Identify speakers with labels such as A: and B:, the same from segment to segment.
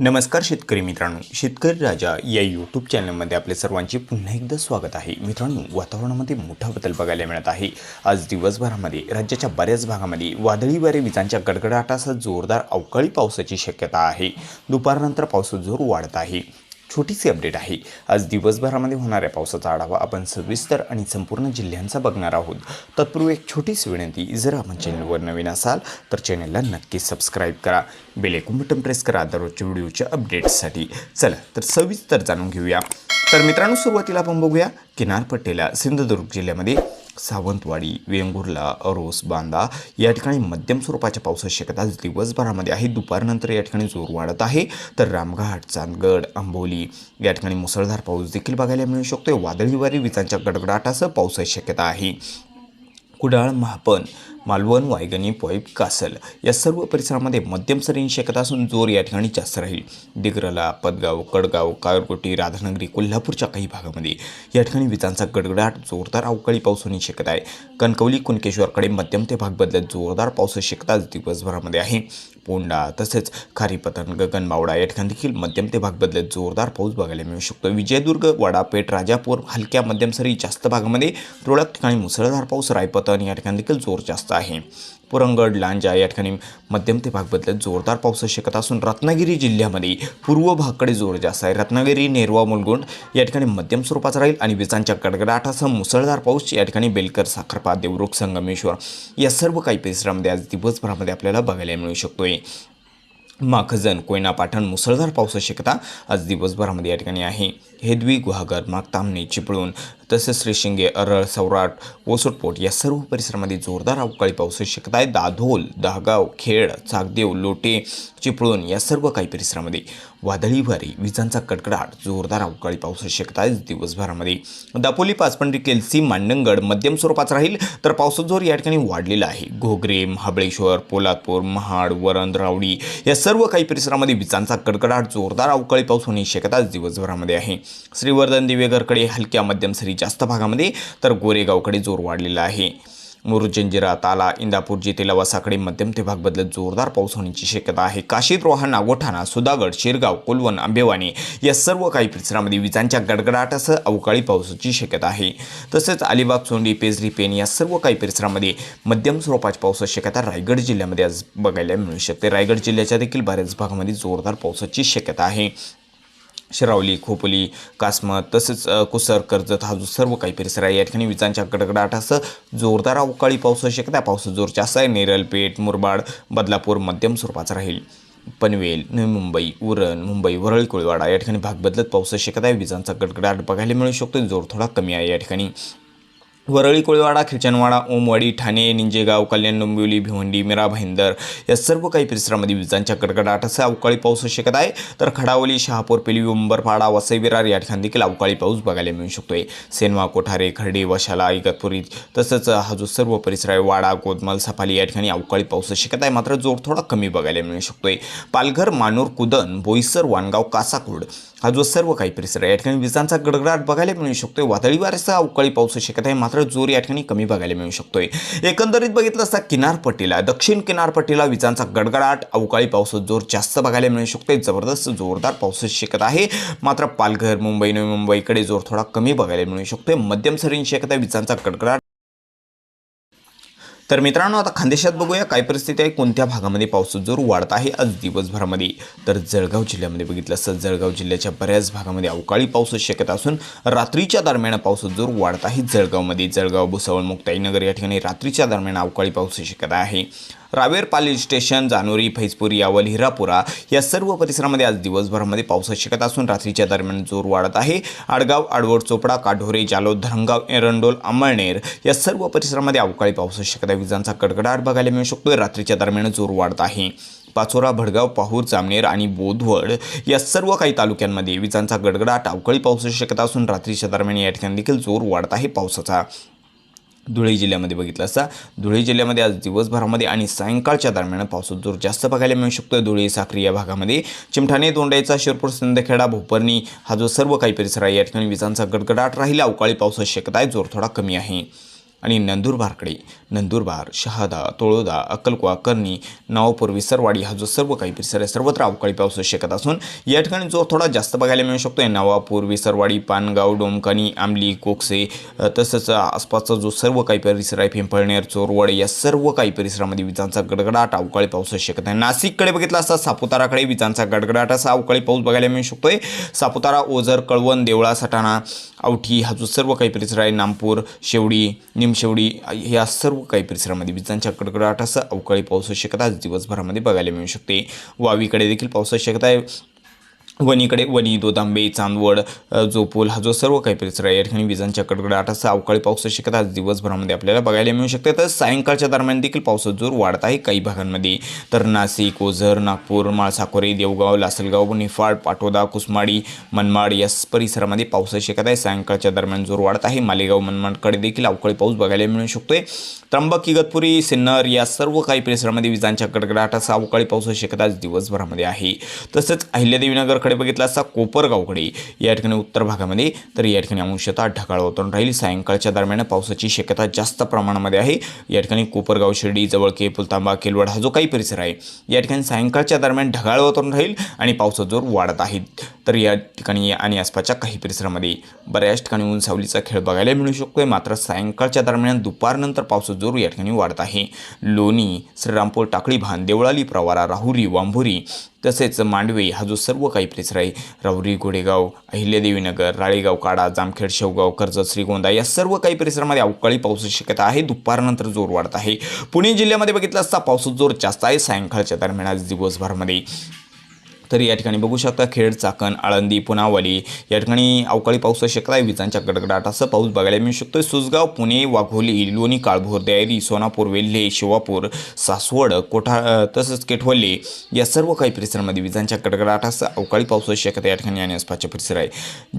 A: नमस्कार शेतकरी मित्रांनो शेतकरी राजा या यूट्यूब चॅनलमध्ये आपले सर्वांचे पुन्हा एकदा स्वागत आहे. मित्रांनो वातावरणामध्ये मोठा बदल बघायला मिळत आहे. आज दिवसभरामध्ये राज्याच्या बऱ्याच भागामध्ये वादळी वारे विजांच्या गडगडाटासह जोरदार अवकाळी पावसाची शक्यता आहे. दुपारनंतर पावसाचा जोर वाढत आहे. छोटीशी अपडेट आहे. आज दिवसभरामध्ये होणाऱ्या पावसाचा आढावा आपण सविस्तर आणि संपूर्ण जिल्ह्यांचा बघणार आहोत. तत्पूर्वी एक छोटीशी विनंती जर आपण चॅनलवर नवीन असाल तर चॅनलला नक्की सबस्क्राईब करा. बेलेकून बटन प्रेस करा दररोजच्या व्हिडिओच्या अपडेट्ससाठी. चला तर सविस्तर जाणून घेऊया. तर मित्रांनो सुरुवातीला आपण बघूया किनारपट्टीला सिंधुदुर्ग जिल्ह्यामध्ये सावंतवाडी वेंगुर्ला अरोस बांदा या ठिकाणी मध्यम स्वरूपाच्या पावसाची शक्यता दिवसभरामध्ये आहे. दुपारनंतर या ठिकाणी जोर वाढत आहे. तर रामघाट चांदगड आंबोली या ठिकाणी मुसळधार पाऊस देखील बघायला मिळू शकतो वादळी वारी विजांच्या गडगडाटासह पावसाची शक्यता आहे. कुडाळ महापन मालवण वायगणी पॉईप कासल या सर्व परिसरामध्ये मध्यम सरींची शक्यता असून जोर या ठिकाणी जास्त राहील. दिग्रला पदगाव कडगाव काळकोटी राधानगरी कोल्हापूरच्या काही भागामध्ये या ठिकाणी विजांचा गडगडाट जोरदार अवकाळी पाऊस होण्याची शक्यता आहे. कणकवली कुणकेश्वरकडे मध्यम ते भाग बदलत जोरदार पावसाची शक्यता आज दिवसभरामध्ये आहे. पोंडा तसेच खारीपतन गगनबावडा या ठिकाणी देखील मध्यम ते भाग बदलत जोरदार पाऊस बघायला मिळू शकतो. विजयदुर्ग वडापेठ राजापूर हलक्या मध्यम सरी जास्त भागामध्ये तुरळक ठिकाणी मुसळधार पाऊस रायपतन या ठिकाणी देखील जोर जास्त आहे. पुरंगड लांजा या ठिकाणी मध्यम ते भाग बदलत जोरदार पावसाची शक्यता असून रत्नागिरी जिल्ह्यामध्ये पूर्व भागकडे जोर जास्त आहे. रत्नागिरी नेरवा मुलगुंड या ठिकाणी मध्यम स्वरूपाचा राहील आणि विजांच्या कडकडाटासह मुसळधार पाऊस या ठिकाणी बेलकर साखरपा देवरुख संगमेश्वर या सर्व काही परिसरामध्ये आज दिवसभरामध्ये आपल्याला बघायला मिळू शकतोय. माखजन कोयना पाठण मुसळधार पावसाची शक्यता आज दिवसभरामध्ये या ठिकाणी आहे. हेदवी गुहागर मागतामणी चिपळूण तसेच श्रीशिंगे अरळ सौराट ओसोटपोट या सर्व परिसरामध्ये जोरदार अवकाळी पावसाची शक्यता आहे. दाधोल दहागाव खेड चाकदेव लोटे चिपळूण या सर्व काही परिसरामध्ये वादळी वारी विजांचा कडकडाट जोरदार अवकाळी पावसाची शक्यता आहे दिवसभरामध्ये. दापोली पाचपंडी केलसी मांडणगड मध्यम स्वरूपाचा राहील तर पावसाचा जोर या ठिकाणी वाढलेला आहे. घोगरे महाबळेश्वर पोलादपूर महाड वरंद रावडी या सर्व काही परिसरामध्ये विजांचा कडकडाट जोरदार अवकाळी पाऊस होण्याची शक्यता आज दिवसभरामध्ये आहे. श्रीवर्धन दिवेगरकडे हलक्या मध्यम सरी जास्त भागामध्ये तर गोरेगावकडे जोर वाढलेला आहे. मुरुड जंजिरा ताला इंदापूर जिथे वसाकडे मध्यम ते भाग बदलत जोरदार पाऊस होण्याची शक्यता आहे. काशीद रोहा गोठाणा सुधागड शिरगाव कोलवण आंबेवाणी या सर्व काही परिसरामध्ये विजांच्या गडगडाटासह अवकाळी पावसाची शक्यता आहे. तसेच अलिबाग सोंडी पेजरी पेन या सर्व काही परिसरामध्ये मध्यम स्वरूपाची पावसाची शक्यता रायगड जिल्ह्यामध्ये आज बघायला मिळू शकते. रायगड जिल्ह्याच्या देखील बऱ्याच भागामध्ये जोरदार पावसाची शक्यता आहे. शिरावली खोपोली कासमत तसेच कुसर कर्जत हा जो सर्व काही परिसर आहे. या ठिकाणी विजांच्या कडकडाटासह जोरदार अवकाळी पाऊस शक्यता आहे. पावसाचा जोर जास्त आहे. नेरलपेठ मुरबाड बदलापूर मध्यम स्वरूपाचा राहील. पनवेल नवी मुंबई उरण मुंबई वरळी कोळवाडा या ठिकाणी भाग बदलत पावसाची शक्यता आहे. विजांचा गडगडाट बघायला मिळू शकतो. जोर थोडा कमी आहे या ठिकाणी. वरळी कोळीवाडा खिरचनवाडा ओमवाडी ठाणे निंजेगाव कल्याण डोंबिवली भिवंडी मिरा भाईंदर या सर्व काही परिसरामध्ये विजांच्या कडकडाटासह अवकाळी पाऊस शकत आहे. तर खडावली शहापूर पेली उंबरपाडा वसई विरार या ठिकाणी देखील अवकाळी पाऊस बघायला मिळू शकतोय. सेनवा कोठारे खर्डे वशाला इगतपुरी तसंच हा जो सर्व परिसर आहे वाडा गोदमाल सफाली या ठिकाणी अवकाळी पाऊस शकत आहे. मात्र जोर थोडा कमी बघायला मिळू शकतोय. पालघर मानूर कुदन बोईसर वाणगाव कासाकुर्ड हा जो सर्व काही परिसर आहे या ठिकाणी विजांचा गडगडाट बघायला मिळू शकतोय. वादळी वाऱ्यासह अवकाळी पाऊस शकत आहे. मात्र जोर या ठिकाणी कमी बघायला मिळू शकतोय. एकंदरीत बघितलं असता किनारपट्टीला दक्षिण किनारपट्टीला विजांचा गडगडाट अवकाळी पावसाचा जोर जास्त बघायला मिळू शकतोय. जबरदस्त जोरदार पावसाची शक्यता आहे. मात्र पालघर मुंबई नवी मुंबईकडे जोर थोडा कमी बघायला मिळू शकतोय. मध्यम सरींची शक्यता आहे विजांचा गडगडाट तर मित्रांनो आता खानदेशात बघूया काय परिस्थिती आहे कोणत्या भागामध्ये पावसाचा जोर वाढत आहे आज दिवसभरामध्ये. तर जळगाव जिल्ह्यामध्ये बघितलं असतं जळगाव जिल्ह्याच्या बऱ्याच भागामध्ये अवकाळी पावसाची शक्यता असून रात्रीच्या दरम्यान पावसाचा जोर वाढत आहे जळगावमध्ये. जळगाव भुसावळ मुक्ताईनगर या ठिकाणी रात्रीच्या दरम्यान अवकाळी पावसाची शक्यता आहे. रावेर पाली स्टेशन जानोरी फैजपूर यावल हिरापुरा या सर्व परिसरामध्ये आज दिवसभरामध्ये पाऊस शिकत असून रात्रीच्या दरम्यान जोर वाढत आहे. आडगाव आडवड चोपडा काढोरे जालोद धरणगाव एरंडोल अंमळनेर या सर्व परिसरामध्ये अवकाळी पाऊस शक्यता विजांचा कडकडाट बघायला मिळू शकतोय. रात्रीच्या दरम्यान जोर वाढत आहे. पाचोरा भडगाव पाहूर जामनेर आणि बोधवड या सर्व काही तालुक्यांमध्ये विजांचा गडगडाट अवकाळी पावसाची शक्यता असून रात्रीच्या दरम्यान या ठिकाणी देखील जोर वाढत आहे पावसाचा. धुळे जिल्ह्यामध्ये बघितलं असता धुळे जिल्ह्यामध्ये आज दिवसभरामध्ये आणि सायंकाळच्या दरम्यान पावसाचा जोर जास्त बघायला मिळू शकतो धुळे साक्री या भागामध्ये चिमठाणे दोंडाईचा शिरपूर सिंदखेडा भोपरणी हा जो सर्व काही परिसर आहे या ठिकाणी विजांचा गडगडाट राहील. अवकाळी पावसाची शक्यता आहे. जोर थोडा कमी आहे. आणि नंदुरबारकडे नंदुरबार शहादा तोळोदा अक्कलकुवा कर्णी नावपूर विसरवाडी हा जो सर्व काही परिसर आहे सर्वत्र अवकाळी पाऊस होऊ शकत असून या ठिकाणी जो थोडा जास्त बघायला मिळू शकतो आहे नवापूर विसरवाडी पानगाव डोमकणी आंबली कोकसे तसंच आसपासचा जो सर्व काही परिसर आहे पिंपळनेर चोरवड या सर्व काही परिसरामध्ये विजांचा गडगडाट अवकाळी पाऊस होऊ शकत आहे नाशिककडे बघितला असता सापुताराकडे विजांचा गडगडाट असा अवकाळी पाऊस बघायला मिळू शकतोय. सापुतारा ओझर कळवण देवळा सटाणा आवठी हा जो सर्व काही परिसर आहे नामपूर शेवडी निमशेवडी या सर्व काही परिसरामध्ये विजांच्या कडकडाटासह अवकाळी पाऊस शक्यता आज दिवसभरामध्ये बघायला मिळू शकते. वावीकडे देखील पाऊस शक्यता आहे. वणीकडे वणी दोदांबे चांदवड जोपूल हा जो सर्व काही परिसर आहे या ठिकाणी विजांच्या कडकडाटासह अवकाळी पावसाची शक्यता आज दिवसभरामध्ये आपल्याला बघायला मिळू शकते. तर सायंकाळच्या दरम्यान देखील पावसाचा जोर वाढत आहे काही भागांमध्ये. तर नाशिक ओझर नागपूर माळसाकोरे देवगाव लासलगाव निफाड पाटोदा कुसमाडी मनमाड या परिसरामध्ये पावसाची शक्यता आहे. सायंकाळच्या दरम्यान जोर वाढत आहे. मालेगाव मनमाडकडे देखील अवकाळी पाऊस बघायला मिळू शकतोय. त्र्यंबक इगतपुरी सिन्नर या सर्व काही परिसरामध्ये विजांच्या कडकडाटासह अवकाळी पावसाची शक्यता आज दिवसभरामध्ये आहे. तसंच अहिल्यादेवीनगरकडे बघितला असता कोपरगावकडे. या ठिकाणी उत्तर भागामध्ये. तर या ठिकाणी अंशतः ढगाळ वातावरण राहील. सायंकाळच्या दरम्यान पावसाची शक्यता जास्त प्रमाणामध्ये आहे. या ठिकाणी कोपरगाव शिर्डी जवळके पुलतांबा केलवड हा जो काही परिसर आहे या ठिकाणी सायंकाळच्या दरम्यान ढगाळ वातावरण राहील आणि पावसाचा जोर वाढत आहे. तर या ठिकाणी आणि आसपासच्या काही परिसरामध्ये बऱ्याच ठिकाणी ऊन सावलीचा खेळ बघायला मिळू शकतोय. मात्र सायंकाळच्या दरम्यान दुपारनंतर पावसाचा जोर या ठिकाणी वाढत आहे. लोणी श्रीरामपूर टाकळी भान देवळाली प्रवारा राहुरी वांभुरी तसेच मांडवे हा जो सर्व काही परिसर आहे राहुरी गोडेगाव अहिल्यादेवीनगर राळेगाव काडा जामखेड शेवगाव कर्जत श्रीगोंदा या सर्व काही परिसरामध्ये अवकाळी पावसाची शक्यता आहे. दुपारनंतर जोर वाढत आहे. पुणे जिल्ह्यामध्ये बघितलं असता पावसाचा जोर जास्त आहे. सायंकाळच्या दरम्यान आज दिवसभरामध्ये तर या ठिकाणी बघू शकता खेड चाकण आळंदी पुनावली या ठिकाणी अवकाळी पावसाची शक्यता आहे विजांच्या गडगडाटासह पाऊस बघायला मिळू शकतोय. सुसगाव पुणे वाघोली लोणी काळभोर देयरी सोनापूर वेल्हे शिवापूर सासवड कोठा तसंच केठवल्ले या सर्व काही परिसरामध्ये विजांच्या गडगडाटासह अवकाळी पावसाची शक्यता या ठिकाणी आणि आसपासचे परिसर आहे.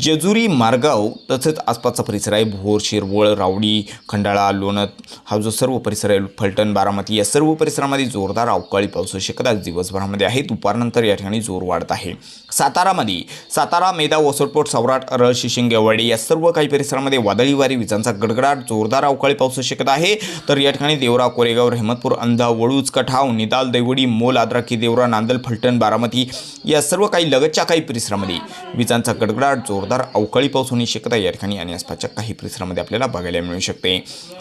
A: जेजुरी मारगाव तसंच आसपासचा परिसर आहे. भोर शिरवळ रावडी खंडाळा लोणत हा जो सर्व परिसर आहे फलटण बारामती या सर्व परिसरामध्ये जोरदार अवकाळी पावसाची शक्यता दिवसभरामध्ये आहे. दुपारनंतर या ठिकाणी जोर वाढत आहे. सातारामध्ये सातारा मेदा ओसरपोट सौराट रळ शिशिंगेवाडी या सर्व काही परिसरामध्ये वादळी वारी विजांचा गडगडाट जोरदार अवकाळी पाऊस शक्यता आहे. तर या ठिकाणी देवरा कोरेगाव रहमतपूर अंधा वळूज कठाव निदाल दैवडी मोल आद्राकी देवरा नांदल फलटण बारामती या सर्व काही लगतच्या काही परिसरामध्ये विजांचा गडगडाट जोरदार अवकाळी पाऊस होण्याची शक्यता या ठिकाणी आणि आसपासच्या काही परिसरामध्ये आपल्याला बघायला मिळू शकते.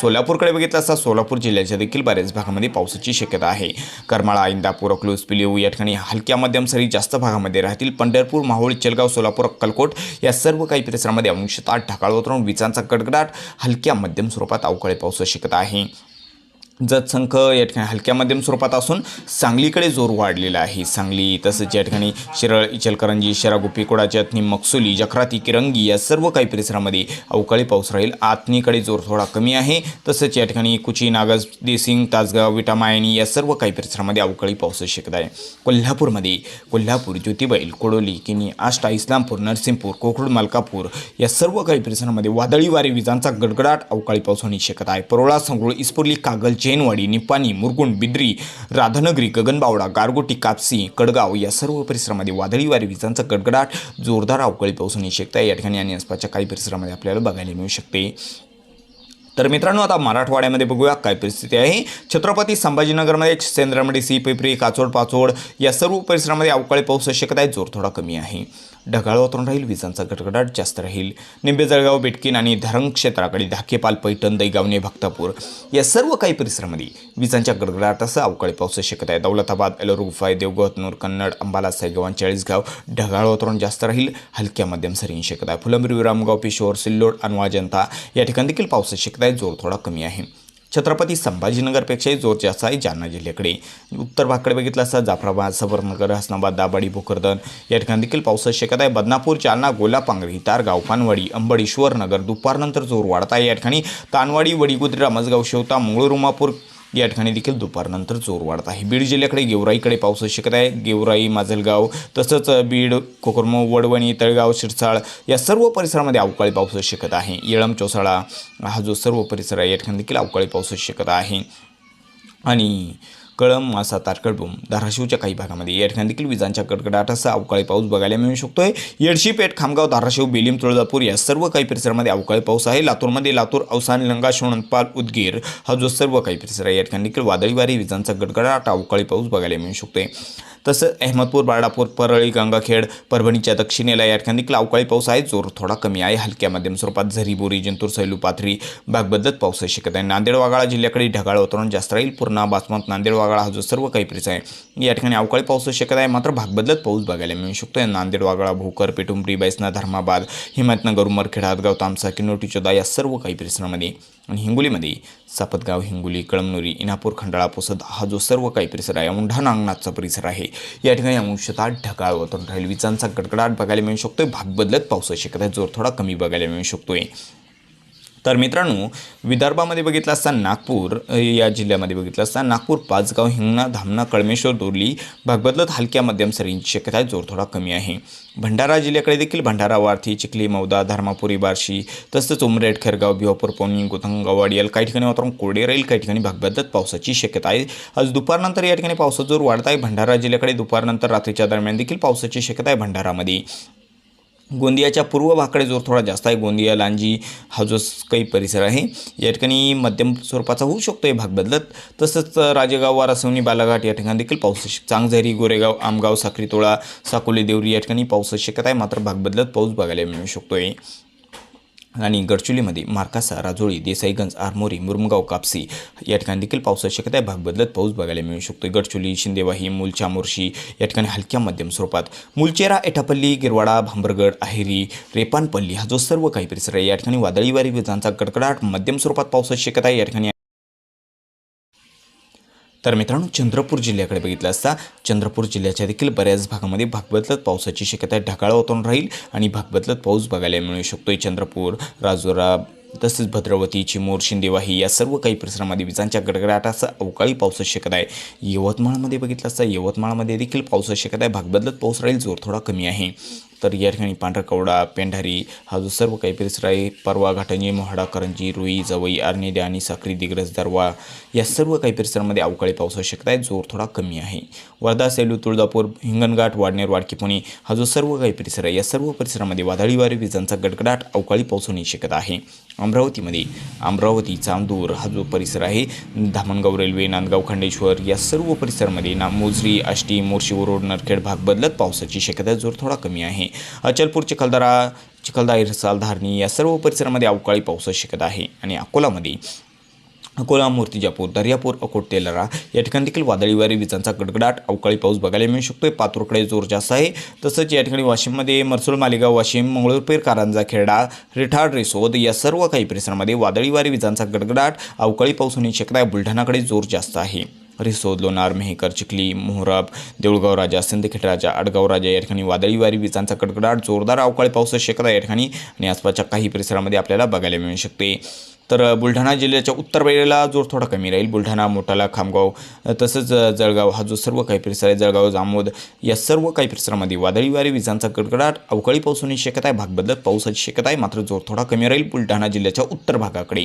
A: सोलापूरकडे बघितलं असता सोलापूर जिल्ह्याच्या देखील बऱ्याच भागामध्ये पावसाची शक्यता आहे. करमाळा इंदापूर अकलूज पिलिऊ या ठिकाणी हलक्या मध्यम सरी जास्त भागामध्ये राहतील. पंढरपूर माहोळ चलगाव सोलापूर अक्कलकोट या सर्व काही परिसरामध्ये अंशतः ढगाळ उतरून विजांचा गडगडाट हलक्या मध्यम स्वरूपात अवकाळी पावसाची शक्यता आहे. जतसंख या ठिकाणी हलक्या मध्यम स्वरूपात असून सांगलीकडे जोर वाढलेला आहे. सांगली तसंच या ठिकाणी शिरळ इचलकरंजी शरागुप्पी कोडाची अथनी मक्सुली जखराती किरंगी या सर्व काही परिसरामध्ये अवकाळी पाऊस राहील. आतनीकडे जोर थोडा कमी आहे. तसंच या ठिकाणी कुची नागज देसिंग तासगाव विटामायनी या सर्व काही परिसरामध्ये अवकाळी पावसाची शक्यता आहे. कोल्हापूरमध्ये कोल्हापूर ज्योतिबैल कोडोली किनी आष्टा इस्लामपूर नरसिंहपूर कोकरूड मलकापूर या सर्व काही परिसरामध्ये वादळी वारे विजांचा गडगडाट अवकाळी पाऊस होण्याची शक्यता आहे. परोळा संगरूळ इस्पुर्ली कागलची चेनवाडी निपाणी मुरगुंड बिद्री राधानगरी गगनबावडा गारगोटी कापसी कडगाव या सर्व परिसरामध्ये वादळी वारे विजांचा कडकडाट जोरदार अवकाळी पाऊस होण्याची आहे या ठिकाणी आणि आसपासच्या काही परिसरामध्ये आपल्याला बघायला मिळू शकते. तर मित्रांनो आता मराठवाड्यामध्ये बघूया काय परिस्थिती आहे. छत्रपती संभाजीनगरमध्ये सेंद्रमडी सी पिपरी काचोड पाचोड या सर्व परिसरामध्ये अवकाळी पाऊस शक्यता आहे जोर थोडा कमी आहे. ढगाळ वातावरण राहील विजांचा गडगडाट जास्त राहील. निंबे जळगाव बेटकीन आणि धरण क्षेत्राकडे धाकेपाल पैठण दैगावणे भक्तापूर या सर्व काही परिसरामध्ये विजांच्या गडगडाटासह अवकाळी पाऊस शक्यता आहे. दौलताबाद एलोरुफाय देवगत नूर कन्नड अंबाला सायगवान चाळीसगाव ढगाळ वातावरण जास्त राहील. हलक्या मध्यम सरींची शक्यता आहे. फुलंब्री विरामगाव पिशोर सिल्लोड अनवा जनता या ठिकाणी देखील पावसाची शक्यता आहे. जोर थोडा कमी आहे. छत्रपती संभाजीनगरपेक्षाही जोर जास्त आहे जालना जिल्ह्याकडे. उत्तर भागकडे बघितलं असता जाफराबाद सबरनगर हसनाबाद दाबाडी भोकरदन. या ठिकाणी देखील पावसाची शक्यता आहे. बदनापूर जालना गोलापांगरी तारगाव पानवाडी अंबड नगर दुपारनंतर जोर वाढत आहे. या ठिकाणी तानवाडी वडीगुद्री रामसगाव शेवता मंगळुरुमापूर या ठिकाणी देखील दुपारनंतर जोर वाढत आहे. बीड जिल्ह्याकडे गेवराईकडे पावसाची शक्यता आहे. गेवराई माजलगाव तसंच बीड कोकरमो वडवणी तळगाव शिरसाळ या सर्व परिसरामध्ये अवकाळी पावसाची शक्यता आहे. येळम चोसाळा हा जो सर्व परिसर आहे या ठिकाणी देखील अवकाळी पावसाची शक्यता आहे. आणि कळम मासा तारकडबोम धाराशिवच्या काही भागामध्ये या ठिकाणी देखील विजांच्या कडकडाटासह अवकाळी पाऊस बघायला मिळू शकतोय. येडशी पेठ खामगाव धाराशिव बेलीम तुळजापूर या सर्व काही परिसरामध्ये अवकाळी पाऊस आहे. लातूरमध्ये लातूर अवसान लंगा शोणपाल उदगीर हा जो सर्व काही परिसर आहे या ठिकाणी देखील वादळी वारी विजांचा गडगडाट अवकाळी पाऊस बघायला मिळू शकतोय. तसंच अहमदपूर बाळापूर परळी गंगाखेड परभणीच्या दक्षिणेला या ठिकाणी देखील अवकाळी पाऊस आहे. जोर थोडा कमी आहे. हलक्या मध्यम स्वरूपात झरी बोरी जिंतूर सैलू पाथरी भाग बदलत पाऊस शकत आहे नांदेड वागाळा जिल्ह्याकडे ढगाळ वातावरण जास्त राहील. पूर्णा बासमत नांदेड वागाळा हा जो सर्व काही परिसर आहे या ठिकाणी अवकाळी पाऊस शक्यता आहे मात्र भाग बदलत पाऊस बघायला मिळू शकतो. नांदेड वागाळा भोकर पेटुंबरी बैसना धर्माबाद हिमतनगर उमरखेड हातगाव तामसा किनोटी चोदा या सर्व काही परिसरामध्ये आणि हिंगोलीमध्ये सापतगाव हिंगोली कळमनुरी इनापूर खंडाळा पोसद हा जो सर्व काही परिसर आहे औंढा अंगणाचा परिसर आहे. या ठिकाणी अंशतः ढगाळ वातावरण राहील. विजांचा गडगडाट बघायला मिळू शकतोय. भाग बदलत पावसाची शक्यता आहे, जोर थोडा कमी बघायला मिळू शकतोय. तर मित्रांनो विदर्भामध्ये बघितलं असता नागपूर या जिल्ह्यामध्ये बघितलं असता नागपूर पाचगाव हिंगणा धामणा कळमेश्वर दोरली भाग बदलत हलक्या मध्यम सरींची शक्यता आहे, जोर थोडा कमी आहे. भंडारा जिल्ह्याकडे देखील भंडारा वारथी चिखली मौदा धर्मापुरी बार्शी तसंच उमरेड खेरगाव भिवापूर पोनी गुथंग काही ठिकाणी वातावरण कोरडे राहील काही ठिकाणी भाग बदलत पावसाची शक्यता आहे. आज दुपारनंतर या ठिकाणी पावसाचा जोर वाढत आहे. भंडारा जिल्ह्याकडे दुपारनंतर रात्रीच्या दरम्यान देखील पावसाची शक्यता आहे भंडारामध्ये. गोंदियाच्या पूर्व भागाकडे जोर थोडा जास्त आहे. गोंदिया लांजी हा जो स- काही परिसर आहे या ठिकाणी मध्यम स्वरूपाचा होऊ शकतो हे भाग बदलत. तसंच राजेगाव वारासवनी बालाघाट या ठिकाणी देखील पाऊस चांगझरी गोरेगाव आमगाव साखरीतोळा साकोली देवरी या ठिकाणी पावसाची शक्यता आहे. मात्र भाग बदलत पाऊस बघायला मिळू शकतो आहे आणि गडचिरोलीमध्ये मार्कासा राजोळी देसाईगंज आरमोरी मुरमगाव कापसी या ठिकाणी देखील पावसाची शक्यता आहे. भाग बदलत पाऊस बघायला मिळू शकतो गडचिरोली शिंदेवाही मूलच्या मोर्शी या ठिकाणी हलक्या मध्यम स्वरूपात. मुलचेरा एटापल्ली गिरवाडा भांबरगड अहेरी रेपानपल्ली हा जो सर्व काही परिसर आहे या ठिकाणी वादळी वारी विजांचा कडकडाट मध्यम स्वरूपात पावसाची शक्यता आहे. या ठिकाणी तर मित्रांनो चंद्रपूर जिल्ह्याकडे बघितलं असता चंद्रपूर जिल्ह्याच्या देखील बऱ्याच भागामध्ये भाग बदलत पावसाची शक्यता ढगाळ वातावरण राहील आणि भाग बदलत पाऊस बघायला मिळू शकतो चंद्रपूर राजुरा तसेच भद्रावती चिमूर शिंदेवाही या सर्व काही परिसरामध्ये विजांच्या गडगडाटाचा अवकाळी पाऊस शक्यता आहे. यवतमाळमध्ये बघितलं असता यवतमाळमध्ये देखील पाऊस शक्यता आहे. भाग बदलत पाऊस राहील जोर थोडा कमी आहे. तर या ठिकाणी पांढरकवडा पेंढारी हा जो सर्व काही परिसर आहे परवा घाटंजी मोहाडा करंजी रुई जवई आर्नेडे आणि साखरी दिग्रस दरवा या सर्व काही परिसरामध्ये अवकाळी पावसाची शक्यता आहे जोर थोडा कमी आहे. वर्धा सेलू तुळजापूर हिंगणघाट वाडनेर वाडकीपुणे हा जो सर्व काही परिसर आहे या सर्व परिसरामध्ये वादळी वारे विजांचा गडगडाट अवकाळी पाऊस होण्याची शक्यता आहे. अमरावतीमध्ये अमरावती चांदूर हा जो परिसर आहे धामणगाव रेल्वे नांदगाव खंडेश्वर या सर्व परिसरामध्ये ना मोजरी आष्टी मोर्शी रोड नरखेड भाग बदलत पावसाची शक्यता जोर थोडा कमी आहे. अचलपूर चिखलदरा चिखलदा इरसाल धारणी या सर्व परिसरामध्ये अवकाळी पावसाची शक्यता आहे. आणि अकोलामध्ये अकोला मूर्तिजापूर दर्यापूर अकोट तेलरा या ठिकाणी देखील वादळी वारी विजांचा गडगडाट अवकाळी पाऊस बघायला मिळू शकतोय. पातूरकडे जोर जास्त आहे. तसंच या ठिकाणी वाशिममध्ये मरसूल मालेगाव वाशिम मंगळूरपेर कारंजा खेरडा रिठाड रिसोद या सर्व काही परिसरामध्ये वादळी वारी विजांचा गडगडाट अवकाळी पाऊस होण्याची शक्यता आहे. बुलढाणाकडे जोर जास्त आहे. रिसोद लोणार मेहकर चिखली मोहराब देऊळगाव राजा सिंदखेड राजा आडगाव राजा या ठिकाणी वादळी वारी विजांचा कडकडाट जोरदार अवकाळी पावसाची शक्यता या ठिकाणी आणि आसपासच्या काही परिसरामध्ये आपल्याला बघायला मिळू शकते. तर बुलढाणा जिल्ह्याच्या उत्तर वेळेला जोर थोडा कमी राहील. बुलढाणा मोठाला खामगाव तसंच जळगाव हा जो सर्व काही परिसर आहे जळगाव जामोद या सर्व काही परिसरामध्ये वादळी वारी विजांचा कडकडाट अवकाळी पाऊस होण्याची शक्यता आहे भाग बदलत पावसाची शक्यता आहे मात्र जोर थोडा कमी राहील बुलढाणा जिल्ह्याच्या उत्तर भागाकडे.